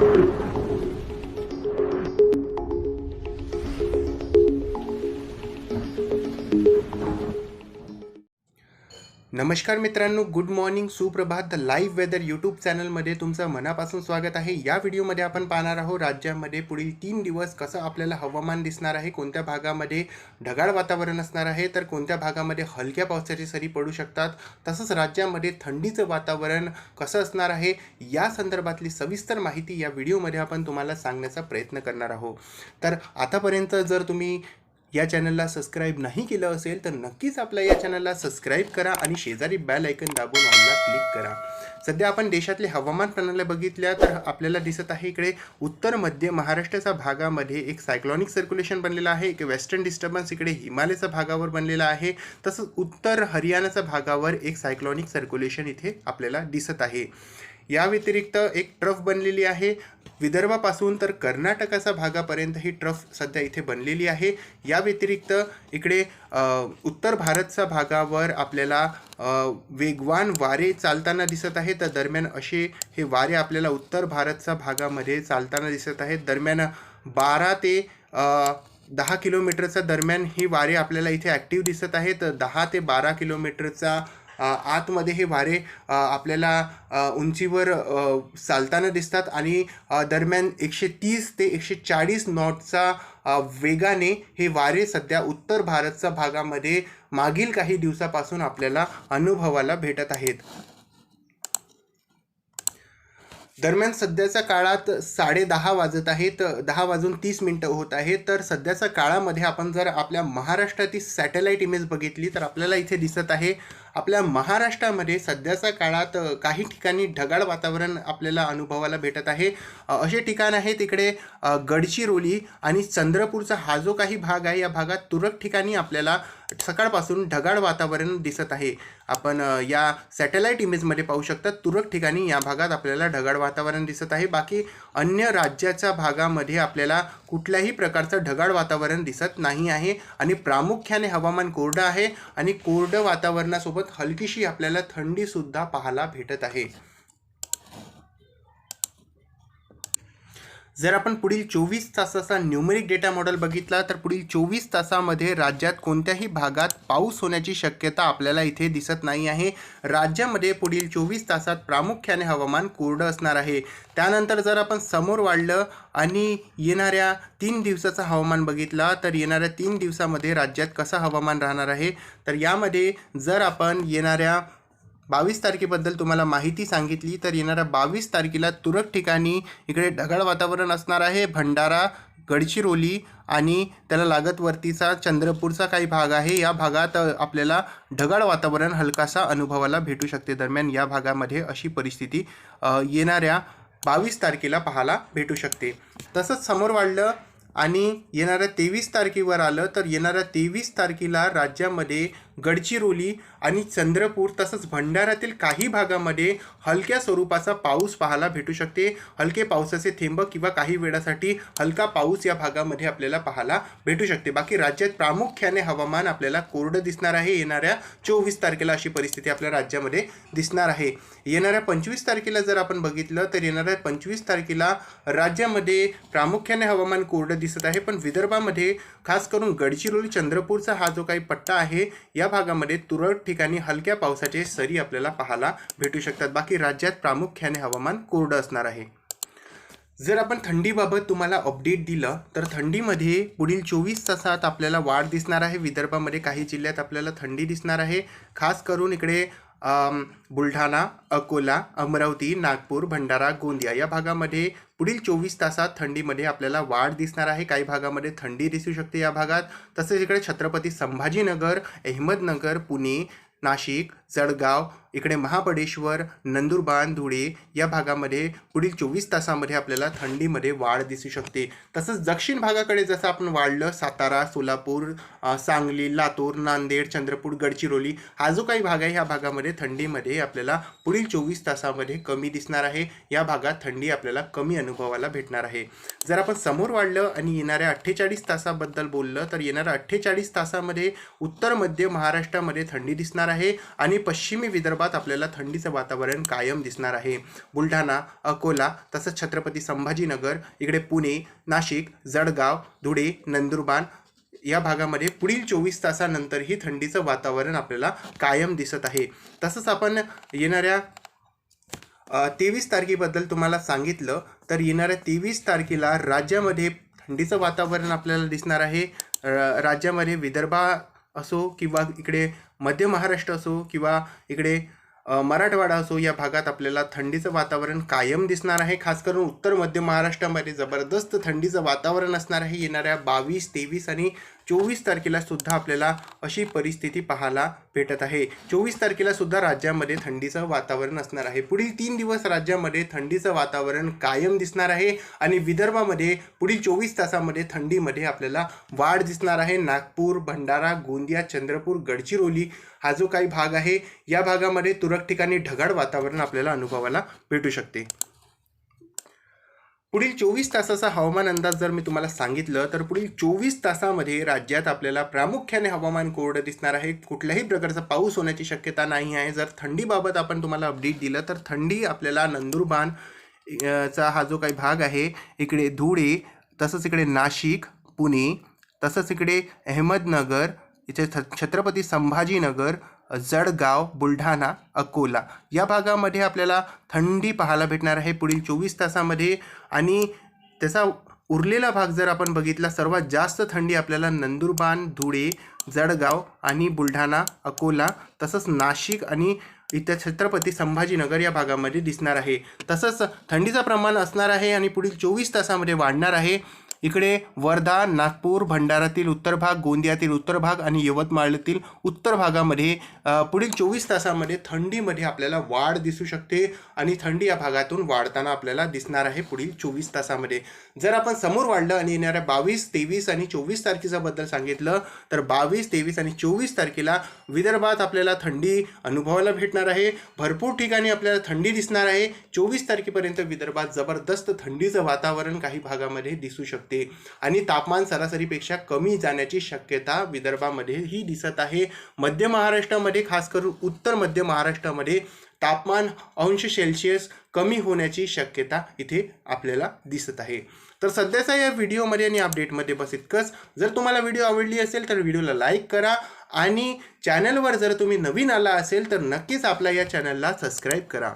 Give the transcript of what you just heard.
Thank you. नमस्कार मित्रांनो good morning सुप्रभात. द लाईव्ह वेदर यूट्यूब चॅनलमध्ये तुमचं मनापासून स्वागत आहे. या व्हिडिओमध्ये आपण पाहणार आहोत राज्यामध्ये पुढील तीन दिवस कसं आपल्याला हवामान दिसणार आहे कोणत्या भागामध्ये ढगाळ वातावरण असणार आहे तर कोणत्या भागामध्ये हलक्या पावसाची सरी पडू शकतात तसंच राज्यामध्ये थंडीचं वातावरण कसं असणार आहे या संदर्भातली सविस्तर माहिती या व्हिडिओमध्ये आपण तुम्हाला सांगण्याचा प्रयत्न करणार आहोत. तर आतापर्यंत जर तुम्ही या चॅनलला सबस्क्राईब नाही केलं असेल तर नक्कीच आपल्या या चॅनलला सबस्क्राईब करा आणि शेजारी बॅल ऐकन दाबून ऑनला क्लिक करा. सध्या आपण देशातले हवामान प्रणाली बघितल्या तर आपल्याला दिसत आहे इकडे उत्तर मध्य महाराष्ट्राच्या भागामध्ये एक सायक्लॉनिक सर्क्युलेशन बनलेलं आहे एक वेस्टर्न डिस्टर्बन्स इकडे हिमालयाच्या भागावर बनलेला आहे तसंच उत्तर हरियाणाच्या भागावर एक सायक्लॉनिक सर्क्युलेशन इथे आपल्याला दिसत आहे. या व्यतिरिक्त एक ट्रफ बनलेली आहे. विदर्भापासून तर कर्नाटकाच्या भागापर्यंत ही ट्रफ सध्या इथे बनलेली आहे. या व्यतिरिक्त इकडे उत्तर भारतच्या भागावर आपल्याला वेगवान वारे चालताना दिसत आहेत. तर दरम्यान असे हे वारे आपल्याला उत्तर भारतच्या भागामध्ये चालताना दिसत आहेत. दरम्यान बारा ते दहा किलोमीटरच्या दरम्यान ही वारे आपल्याला इथे ॲक्टिव्ह दिसत आहेत. दहा ते बारा किलोमीटरचा आतमध्ये हे वारे आपल्याला उंचीवर चालताना दिसतात आणि दरम्यान एकशे तीस ते एकशे चाळीस नॉटचा वेगाने हे वारे सध्या उत्तर भारतच्या भागामध्ये मागील काही दिवसापासून आपल्याला अनुभवाला भेटत आहेत. दरम्यान सध्याच्या काळात साडे दहा वाजत आहेत दहा वाजून तीस मिनटं होत आहेत. तर सध्याच्या काळामध्ये आपण जर आपल्या महाराष्ट्रातील सॅटेलाईट इमेज बघितली तर आपल्याला इथे दिसत आहे आपल्या महाराष्ट्रामध्ये सध्याच्या काळात काही ठिकाणी ढगाळ वातावरण आपल्याला अनुभवाला भेटत आहे. असे ठिकाण आहे तिकडे गडचिरोली आणि चंद्रपूरचा हा जो काही भाग आहे या भागात तुरळक ठिकाणी आपल्याला सकाळपासून ढगाळ वातावरण दिसत आहे. आपण या सॅटेलाईट इमेजमध्ये पाहू शकता तुरळक ठिकाणी या भागात आपल्याला ढगाळ वातावरण दिसत आहे. बाकी अन्य राज्याच्या भागामध्ये आपल्याला कुठल्याही प्रकारचं ढगाळ वातावरण दिसत नाही आहे. आणि प्रामुख्याने हवामान कोरडं आहे आणि कोरडं वातावरणासोबत हलकीशी आपल्याला थंडीसुद्धा पाहायला भेटत आहे. जर आपण पुढील चोवीस तासाचा न्यूमेरिक डेटा मॉडेल बघितला तर पुढील चोवीस तासामध्ये राज्यात कोणत्याही भागात पाऊस होण्याची शक्यता आपल्याला इथे दिसत नाही आहे. राज्यामध्ये पुढील चोवीस तासात प्रामुख्याने हवामान कोरडं असणार आहे. त्यानंतर जर आपण समोर वाढलं आणि येणाऱ्या तीन दिवसाचं हवामान बघितला तर येणाऱ्या तीन दिवसामध्ये राज्यात कसं हवामान राहणार आहे? तर यामध्ये जर आपण येणाऱ्या बावीस तारखेबद्दल तुम्हाला माहिती सांगितली तर येणाऱ्या बावीस तारखेला तुरळक ठिकाणी इकडे ढगाळ वातावरण असणार आहे. भंडारा गडचिरोली आणि त्याला लागत वरतीचा चंद्रपूरचा काही भाग आहे. या भागात आपल्याला ढगाळ वातावरण हलकासा अनुभवाला भेटू शकते. दरम्यान या भागामध्ये अशी परिस्थिती येणाऱ्या बावीस तारखेला पाहायला भेटू शकते. तसंच समोर वाढलं आणि येणाऱ्या तेवीस तारखेवर आलं तर येणाऱ्या तेवीस तारखेला राज्यामध्ये गडचिरोली आणि चंद्रपूर तसंच भंडाऱ्यातील काही भागामध्ये हलक्या स्वरूपाचा पाऊस पाहायला भेटू शकते. हलके पावसाचे थेंब किंवा काही वेळासाठी हलका पाऊस या भागामध्ये आपल्याला पाहायला भेटू शकते. बाकी राज्यात प्रामुख्याने हवामान आपल्याला कोरडं दिसणार आहे. येणाऱ्या चोवीस तारखेला अशी परिस्थिती आपल्या राज्यामध्ये दिसणार आहे. येणाऱ्या पंचवीस तारखेला जर आपण बघितलं तर येणाऱ्या पंचवीस तारखेला राज्यामध्ये प्रामुख्याने हवामान कोरडं दिसत आहे. पण विदर्भामध्ये खास करून गडचिरोली चंद्रपूरचा हा जो काही पट्टा आहे या भागामध्ये तुरळक ठिकाणी हलक्या पावसाचे सरी आपल्याला पाहायला भेटू शकतात. बाकी राज्यात प्रामुख्याने हवामान कोरडं असणार आहे. जर आपण थंडीबाबत तुम्हाला अपडेट दिलं तर थंडीमध्ये पुढील चोवीस तासात आपल्याला वाढ दिसणार आहे. विदर्भामध्ये काही जिल्ह्यात आपल्याला थंडी दिसणार आहे. खास करून इकडे बुलढाणा अकोला अमरावती नागपूर भंडारा गोंदिया या भागामध्ये पुढील चोवीस तासात थंडीमध्ये आपल्याला वाढ दिसणार आहे. काही भागामध्ये थंडी दिसू शकते या भागात. तसेच इकडे छत्रपती संभाजीनगर अहमदनगर पुणे नाशिक जळगाव इकडे महाबळेश्वर नंदुरबार धुळे या भागामध्ये पुढील चोवीस तासामध्ये आपल्याला थंडीमध्ये वाढ दिसू शकते. तसंच दक्षिण भागाकडे जसं आपण वाढलं सातारा सोलापूर सांगली लातूर नांदेड चंद्रपूर गडचिरोली हा जो काही भाग आहे ह्या भागामध्ये थंडीमध्ये आपल्याला पुढील चोवीस तासामध्ये कमी दिसणार आहे. या भागात थंडी आपल्याला कमी अनुभवाला भेटणार आहे. जर आपण समोर वाढलं आणि येणाऱ्या अठ्ठेचाळीस तासाबद्दल बोललं तर येणाऱ्या अठ्ठेचाळीस तासामध्ये उत्तर मध्य महाराष्ट्रामध्ये थंडी दिसणार आहे आणि आणि पश्चिमी विदर्भात आपल्याला थंडीचं वातावरण कायम दिसणार आहे. बुलढाणा अकोला तसंच छत्रपती संभाजीनगर इकडे पुणे नाशिक जळगाव धुळे नंदुरबार या भागामध्ये पुढील चोवीस तासानंतरही थंडीचं वातावरण आपल्याला कायम दिसत आहे. तसंच आपण येणाऱ्या तेवीस तारखेबद्दल तुम्हाला सांगितलं तर येणाऱ्या तेवीस तारखेला राज्यामध्ये थंडीचं वातावरण आपल्याला दिसणार आहे. र- राज्यामध्ये विदर्भा असो किंवा इकडे मध्य महाराष्ट्र असो किंवा इकडे मराठवाडा असो या भागात आपल्याला थंडीचं वातावरण कायम दिसणार आहे. खास करून उत्तर मध्य महाराष्ट्रामध्ये जबरदस्त थंडीचं वातावरण असणार आहे. येणाऱ्या बावीस तेवीस आणि चोवीस तारखेला सुद्धा आपल्याला अशी परिस्थिती पाहायला भेटत आहे. चोवीस तारखेला सुद्धा राज्यामध्ये थंडीचं वातावरण असणार आहे. पुढील तीन दिवस राज्यामध्ये थंडीचं वातावरण कायम दिसणार आहे आणि विदर्भामध्ये पुढील चोवीस तासामध्ये थंडीमध्ये आपल्याला वाढ दिसणार आहे. नागपूर भंडारा गोंदिया चंद्रपूर गडचिरोली हा जो काही भाग आहे या भागामध्ये तुरळक ठिकाणी ढगाळ वातावरण आपल्याला अनुभवायला भेटू शकते. पुढील चोवीस तासाचा हवामान अंदाज जर मी तुम्हाला सांगितलं तर पुढील चोवीस तासामध्ये राज्यात आपल्याला प्रामुख्याने हवामान कोरडं दिसणार आहे. कुठल्याही प्रकारचा पाऊस होण्याची शक्यता नाही आहे. जर थंडीबाबत आपण तुम्हाला अपडेट दिलं तर थंडी आपल्याला नंदुरबार चा हा जो काही भाग आहे इकडे धुळे तसंच इकडे नाशिक पुणे तसंच इकडे अहमदनगर इथे छ छत्रपती संभाजीनगर जळगाव बुलढाणा अकोला या भागामध्ये आपल्याला थंडी पाहायला भेटणार आहे पुढील चोवीस तासामध्ये. आणि त्याचा उरलेला भाग जर आपण बघितला सर्वात जास्त थंडी आपल्याला नंदुरबार धुळे जळगाव आणि बुलढाणा अकोला तसंच नाशिक आणि इथं छत्रपती संभाजीनगर या भागामध्ये दिसणार आहे. तसंच थंडीचं प्रमाण असणार आहे आणि पुढील चोवीस तासामध्ये वाढणार आहे. इकडे वर्धा नागपूर भंडारातील उत्तर भाग गोंदियातील उत्तर भाग आणि यवतमाळतील उत्तर भागामध्ये पुढील चोवीस तासामध्ये थंडीमध्ये आपल्याला वाढ दिसू शकते आणि थंडी या भागातून वाढताना आपल्याला दिसणार आहे पुढील चोवीस तासामध्ये. जर आपण समोर वाढलं आणि येणाऱ्या बावीस तेवीस आणि चोवीस तारखेचा बद्दल सांगितलं तर बावीस तेवीस आणि चोवीस तारखेला विदर्भात आपल्याला थंडी अनुभवायला भेटणार आहे. भरपूर ठिकाणी आपल्याला थंडी दिसणार आहे. चोवीस तारखेपर्यंत विदर्भात जबरदस्त थंडीचं वातावरण काही भागामध्ये दिसू शकते. आणि तापमान सरासरीपेक्षा कमी जाण्याची शक्यता विदर्भामध्येही दिसत आहे. मध्य महाराष्ट्रामध्ये खास करून उत्तर मध्य महाराष्ट्रामध्ये तापमान अंश सेल्सिअस कमी होण्याची शक्यता इथे आपल्याला दिसत आहे. तर सध्याचा या व्हिडिओमध्ये आणि अपडेटमध्ये बस इतकंच. जर तुम्हाला व्हिडिओ आवडली असेल तर व्हिडिओला लाईक करा. आणि चॅनलवर जर तुम्ही नवीन आला असेल तर नक्कीच आपल्या या चॅनलला सबस्क्राईब करा.